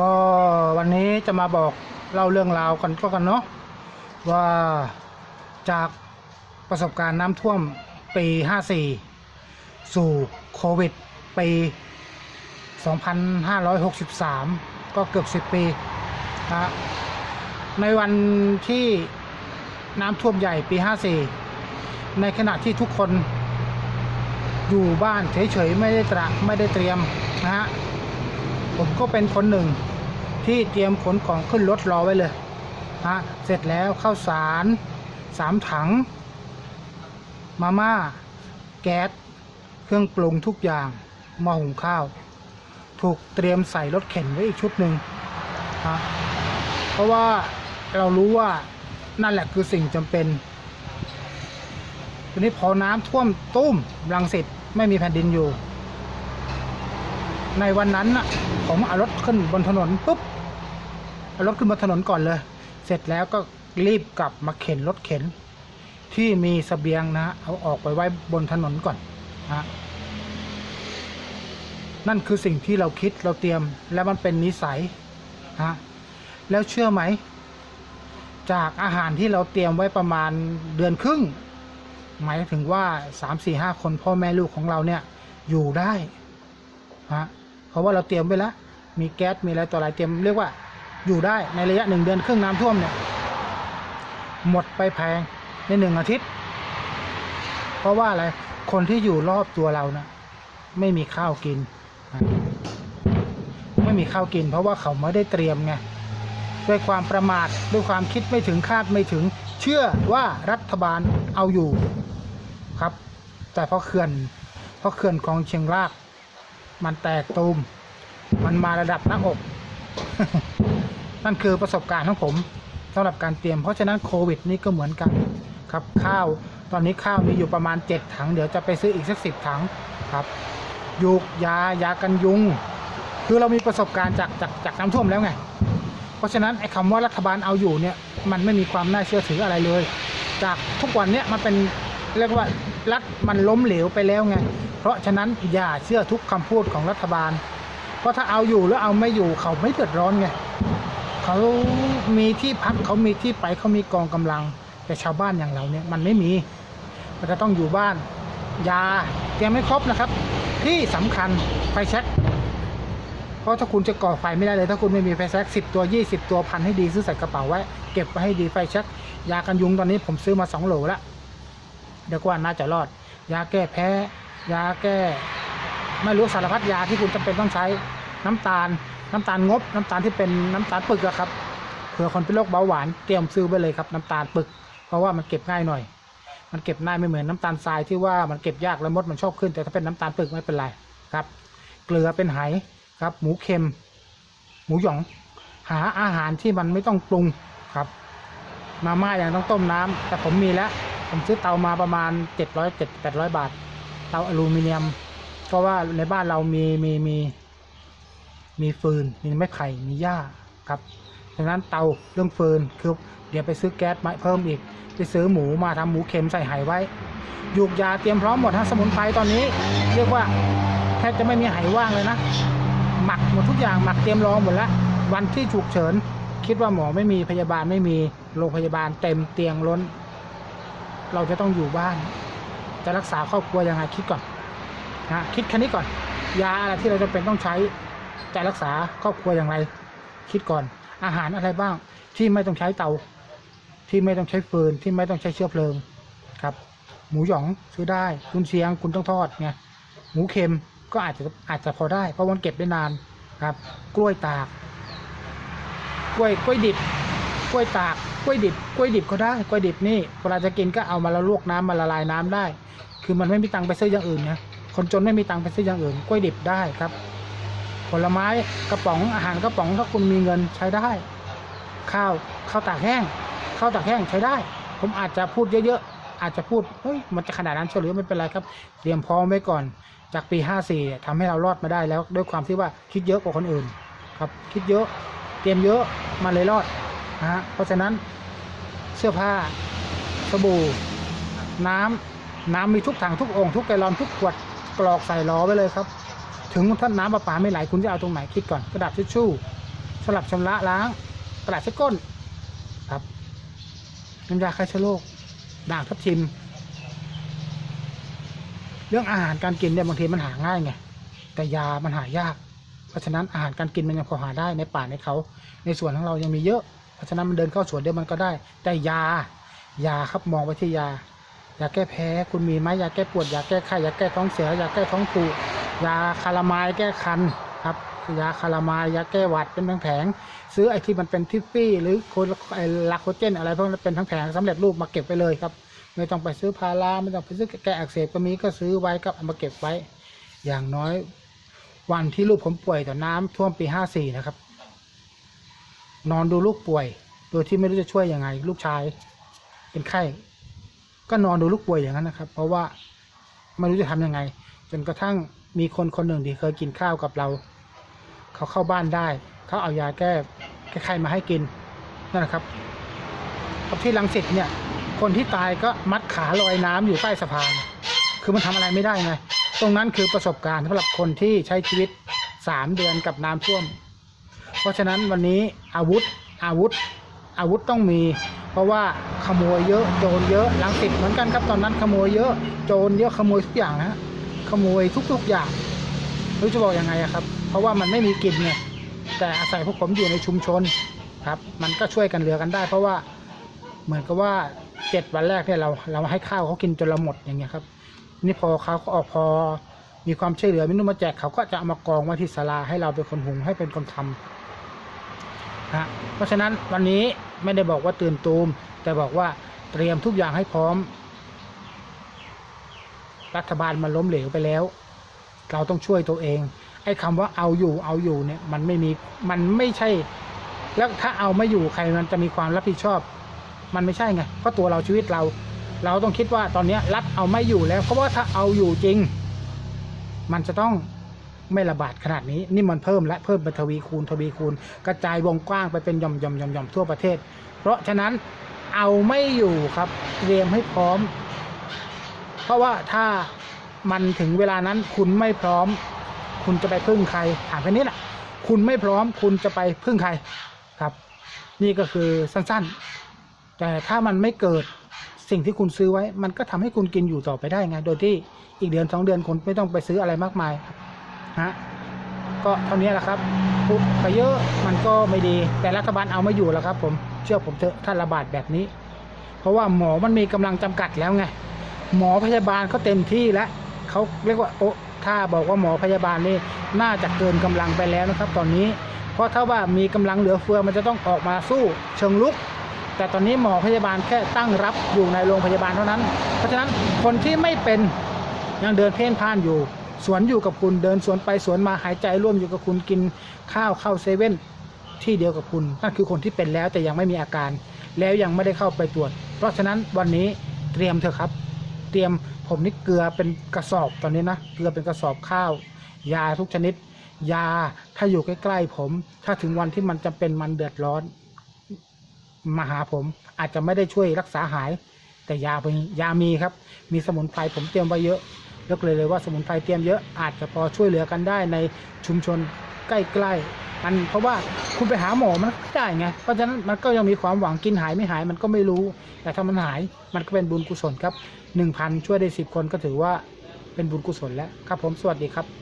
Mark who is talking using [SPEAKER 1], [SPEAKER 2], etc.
[SPEAKER 1] ก็วันนี้จะมาบอกเล่าเรื่องราวกันก็กันเนาะว่าจากประสบการณ์น้ำท่วมปี 54 สู่โควิดปี 2563 ก็เกือบ 10 ปีนะในวันที่น้ำท่วมใหญ่ปี 54 ในขณะที่ทุกคนอยู่บ้านเฉยๆไม่ได้ตระไม่ได้เตรียมนะฮะ ผมก็เป็นคนหนึ่งที่เตรียมขนของขึ้นรถรอไว้เลยฮะเสร็จแล้วข้าวสารสามถัง มาม่า แก๊ส เครื่องปรุงทุกอย่างหม้อหุงข้าว ถูกเตรียมใส่รถเข็นไว้อีกชุดหนึ่งฮะเพราะว่าเรารู้ว่านั่นแหละคือสิ่งจำเป็นทีนี้พอน้ำท่วมตุ้มรังสิตไม่มีแผ่นดินอยู่ ในวันนั้นน่ะผมเอารถขึ้นบนถนนปุ๊บเอารถขึ้นบนถนนก่อนเลย เสร็จแล้วก็รีบกลับมาเข็นรถเข็น ที่มีเสบียงนะเอาออกไปไว้บนถนนก่อนนะฮะนั่นคือสิ่งที่เราคิดเราเตรียม แล้วมันเป็นนิสัยฮะแล้วเชื่อไหม จากอาหารที่เราเตรียมไว้ประมาณเดือนครึ่ง หมายถึงว่าสามสี่ห้าคนพ่อแม่ลูกของเราเนี่ยอยู่ได้ฮะ เพราะว่าเราเตรียมไว้แล้วมีแก๊สมีอะไรต่ออะไรเตรียมเรียกว่าอยู่ได้ในระยะหนึ่งเดือนครึ่งน้ำท่วมเนี่ยหมดไปแพงในหนึ่งอาทิตย์ เพราะว่าอะไรคนที่อยู่รอบตัวเรานะไม่มีข้าวกิน ไม่มีข้าวกิน เพราะว่าเขาไม่ได้เตรียมไงด้วยความประมาทด้วยความคิดไม่ถึงคาดไม่ถึง เชื่อว่ารัฐบาลเอาอยู่ครับ แต่พอเขื่อนพอเขื่อนของเชียงราก มันแตกตูม มันมาระดับหน้าอก นั่นคือประสบการณ์ของผมสำหรับการเตรียม เพราะฉะนั้นโควิดนี่ก็เหมือนกันครับข้าวตอนนี้ข้าวมีอยู่ประมาณ 7 ถัง เดี๋ยวจะไปซื้ออีกสักสิบถังครับยูกยายากันยุง คือเรามีประสบการณ์จากจากจากน้ำท่วมแล้วไง เพราะฉะนั้นไอ้คำว่ารัฐบาลเอาอยู่เนี่ยมันไม่มีความน่าเชื่อถืออะไรเลย จากทุกวันเนี่ยมันเป็น เรียกว่ารัฐมันล้มเหลวไปแล้วไง เพราะฉะนั้นอย่าเชื่อทุกคำพูดของรัฐบาล เพราะถ้าเอาอยู่แล้วเอาไม่อยู่เขาไม่เดือดร้อนไง เขามีที่พักเขามีที่ไปเขามีกองกำลัง แต่ชาวบ้านอย่างเราเนี่ยมันไม่มี มันจะต้องอยู่บ้าน ยาเตรียมไม่ครบนะครับ ที่สำคัญไฟแช็กเพราะถ้าคุณจะก่อไฟไม่ได้เลย ถ้าคุณไม่มีไฟแช็กสิบตัวยี่สิบตัวพันให้ดีซื้อใส่กระเป๋าไว้ เก็บไว้ให้ดีไฟแช็กยากันยุงตอนนี้ผมซื้อมาสองโหลแล้ว เดี๋ยวก็ว่าน่าจะรอด ยาแก้แพ้ ยาแก้ ไม่รู้สารพัดยาที่คุณจำเป็นต้องใช้ น้ำตาล น้ำตาลงบ น้ำตาลที่เป็นน้ำตาลปึกอะครับเผื่อคนเป็นโรคเบาหวานเตรียมซื้อไปเลยครับ น้ำตาลปึก เพราะว่ามันเก็บง่ายหน่อย มันเก็บง่ายไม่เหมือนน้ำตาลทรายที่ว่ามันเก็บยากแล้วมดมันชอบขึ้น แต่ถ้าเป็นน้ำตาลปึกไม่เป็นไรครับ เกลือเป็นไหครับ หมูเค็ม หมูหยอง หาอาหารที่มันไม่ต้องปรุงครับ มาม่ายังต้องต้มน้ำแต่ผมมีแล้ว ผมซื้อเตามาประมาณเจ็ดร้อยเจ็ดแปดร้อยบาท เตาอลูมิเนียม เพราะว่าในบ้านเรามีมีมี มีฟืน มีไม้ไผ่มีหญ้าครับดังนั้นเตาเรื่องฟืนคือเดี๋ยวไปซื้อแก๊สมาเพิ่มอีก ไปซื้อหมูมาทำหมูเค็มใส่ไหไว้ยูกยาเตรียมพร้อมหมดฮะสมุนไพรตอนนี้ เรียกว่าแทบจะไม่มีไหว่างเลยนะ หมักหมดทุกอย่างหมักเตรียมรอหมดแล้ววันที่ฉุกเฉิน คิดว่าหมอไม่มีพยาบาลไม่มีโรงพยาบาลเต็มเตียงล้น เราจะต้องอยู่บ้าน จะรักษาครอบครัวยังไงคิดก่อนนะคิดแค่นี้ก่อน ยาอะไรที่เราจะเป็นต้องใช้ จะรักษาครอบครัวอย่างไร คิดก่อน อาหารอะไรบ้างที่ไม่ต้องใช้เตา ที่ไม่ต้องใช้ฟืนที่ไม่ต้องใช้เชื้อเพลิงครับ หมูหยองซื้อได้คุณเชียงคุณต้องทอดไงหมูเค็มก็อาจจะอาจจะพอได้ เพราะมันเก็บได้นานครับ กล้วยตาก กล้วยกล้วยดิบ กล้วยตาก กล้วยดิบกล้วยดิบก็ได้กล้วยดิบนี่เวลาจะกินก็เอามาละลวกน้ำมาละลายน้ำได้ คือมันไม่มีตังค์ไปซื้ออย่างอื่นนะคนจนไม่มีตังค์ไปซื้ออย่างอื่นกล้วยดิบได้ครับ ผลไม้กระป๋องอาหารกระป๋องถ้าคุณมีเงินใช้ได้ ข้าวข้าวตากแห้งข้าวตากแห้งใช้ได้ ผมอาจจะพูดเยอะๆอาจจะพูดเฮ้ยมันจะขนาดนั้นเฉรือไม่เป็นไรครับเตรียมพร้อมไว้ก่อนจากปี 54เนี่ทำให้เรารอดมาได้แล้ว ด้วยความที่ว่าคิดเยอะกว่าคนอื่น ครับ คิดเยอะ เตรียมเยอะมาเลยรอด นะฮะเพราะฉะนั้นเสื้อผ้าสบู่ น้ำน้ำมีทุกถังทุกองค์ทุกแกลลอนทุกขวดกรอกใส่ล้อไว้เลยครับ ถึงถ้าน้ำประปาไม่ไหลคุณจะเอาตรงไหนคิดก่อนกระดาษทิชชู่สลับชำระล้าง กระดาษเช็ดก้นครับน้ำยาฆ่าเชื้อโรคด่างทับทิม เรื่องอาหารการกินเนี่ยบางทีมันหาง่ายไงแต่ยามันหายาก เพราะฉะนั้นอาหารการกินมันยังพอหาได้ในป่าในเขา ในสวนของเรายังมีเยอะ ราะฉะนั้นมันเดินเข้าสวนเดียวมันก็ได้ แต่ยายาครับมองไปที่ยายาแก้แพ้คุณมีไหมยาแก้ปวดยาแก้ไข้ยาแก้ท้องเสียยาแก้ท้องผูกยาคาราไมายแก้คันครับยาคาราไมายยาแก้หวัดเป็นแผง ซื้อไอ้ที่มันเป็นทิฟฟี่หรือโคไอ้ลาโคเจนอะไรพวกนั้นเป็นทั้งแผงสำเร็จรูปมาเก็บไปเลยครับ ไม่ต้องไปซื้อพาราไม่ต้องไปซื้อแก้อักเสบก็มีก็ซื้อไว้ก็เอามาเก็บไว้ อย่างน้อยวันที่ลูกผมป่วยต่อน้ำท่วมปีห้าสี่นะครับ นอนดูลูกป่วย โดยที่ไม่รู้จะช่วยยังไง ลูกชายเป็นไข้ ก็นอนดูลูกป่วยอย่างนั้นนะครับ เพราะว่าไม่รู้จะทำยังไง จนกระทั่งมีคนคนหนึ่งที่เคยกินข้าวกับเรา เขาเข้าบ้านได้ เขาเอายาแก้แก้ไข้มาให้กินนั่นแหละครับกับที่ลังสิตเนี่ย คนที่ตายก็มัดขาลอยน้ำอยู่ใต้สะพาน คือมันทำอะไรไม่ได้ไงตรงนั้นคือประสบการณ์สำหรับคนที่ใช้ชีวิตสามเดือนกับน้ำท่วม เพราะฉะนั้นวันนี้อาวุธอาวุธ อาวุธต้องมี เพราะว่าขโมยเยอะโจรเยอะลังสิตเหมือนกันครับตอนนั้นขโมยเยอะโจรเยอะขโมยทุกอย่างนะขโมยทุกๆอย่างรู้จะบอกยังไงอะครับ เพราะว่ามันไม่มีกินไงแต่อาศัยพวกผมอยู่ในชุมชนครับ มันก็ช่วยกันเหลือกันได้ เพราะว่าเหมือนกับว่าเจ็ดวันแรกเนี่ยเราเราให้ข้าวเขากินจนเราหมดอย่างเงี้ยครับ นี่พอเขาก็ออกพอมีความช่วยเหลือมินุมาแจกเขาก็จะเอามากองไว้ที่ศาลาให้เราเป็นคนหุงให้เป็นคนทำ นะฮะเพราะฉะนั้นวันนี้ไม่ได้บอกว่าตื่นตูม แต่บอกว่าเตรียมทุกอย่างให้พร้อม รัฐบาลมันล้มเหลวไปแล้ว เราต้องช่วยตัวเอง ไอ้คำว่าเอาอยู่เอาอยู่เนี่ยมันไม่มีมันไม่ใช่ แล้วถ้าเอาไม่อยู่ใครมันจะมีความรับผิดชอบ มันไม่ใช่ไงเพราะตัวเราชีวิตเรา เราต้องคิดว่าตอนนี้รัฐเอาไม่อยู่แล้ว เพราะว่าถ้าเอาอยู่จริง มันจะต้อง ไม่ระบาดขนาดนี้ นี่มันเพิ่มและเพิ่มเป็นทวีคูณทวีคูณ กระจายวงกว้างไปเป็นย่อมย่อมย่อมย่อมทั่วประเทศ เพราะฉะนั้นเอาไม่อยู่ครับเตรียมให้พร้อม เพราะว่าถ้ามันถึงเวลานั้นคุณไม่พร้อม คุณจะไปพึ่งใครถามแค่นี้แหละคุณไม่พร้อม คุณจะไปพึ่งใครครับ นี่ก็คือสั้นๆ แต่ถ้ามันไม่เกิดสิ่งที่คุณซื้อไว้ มันก็ทำให้คุณกินอยู่ต่อไปได้ไง โดยที่อีกเดือนสองเดือนคุณไม่ต้องไปซื้ออะไรมากมายครับ ฮะก็เท่านี้แหละครับพูดไปเยอะมันก็ไม่ดี แต่รัฐบาลเอาไม่อยู่แล้วครับ ผมเชื่อผมเถอะถ้าระบาดแบบนี้ เพราะว่าหมอมันมีกำลังจำกัดแล้วไงหมอพยาบาลเขาเต็มที่แล้วเขาเรียกว่าโอะถ้าบอกว่าหมอพยาบาลนี่น่าจะเกินกำลังไปแล้วนะครับ ตอนนี้ เพราะถ้าว่ามีกำลังเหลือเฟือมันจะต้องออกมาสู้เชิงลุก แต่ตอนนี้หมอพยาบาลแค่ตั้งรับอยู่ในโรงพยาบาลเท่านั้น เพราะฉะนั้นคนที่ไม่เป็นยังเดินเพ่นพ่านอยู่ สวนอยู่กับคุณเดินสวนไปสวนมาหายใจร่วมอยู่กับคุณกินข้าวเข้าเซเว่นที่เดียวกับคุณนั่นคือคนที่เป็นแล้วแต่ยังไม่มีอาการ แล้วยังไม่ได้เข้าไปตรวจ เพราะฉะนั้นวันนี้เตรียมเถอะครับ เตรียมผมนี่เกลือเป็นกระสอบตอนนี้นะเกลือเป็นกระสอบข้าว ยาทุกชนิด ยาถ้าอยู่ใกล้ๆผม ถ้าถึงวันที่มันจำเป็นมันเดือดร้อนมาหาผมอาจจะไม่ได้ช่วยรักษาหาย แต่ยาเป็นยามีครับ มีสมุนไพรผมเตรียมไว้เยอะ ยกเลยเลยว่าสมุนไพรเตรียมเยอะอาจจะพอช่วยเหลือกันได้ในชุมชนใกล้ๆมันเพราะว่าคุณไปหาหมอมันก็ไม่ได้ไงเพราะฉะนั้นมันก็ยังมีความหวังกินหายไม่หายมันก็ไม่รู้ แต่ถ้ามันหายมันก็เป็นบุญกุศลครับหนึ่งพันช่วยได้สิบคนก็ถือว่าเป็นบุญกุศลแล้วครับผมสวัสดีครับ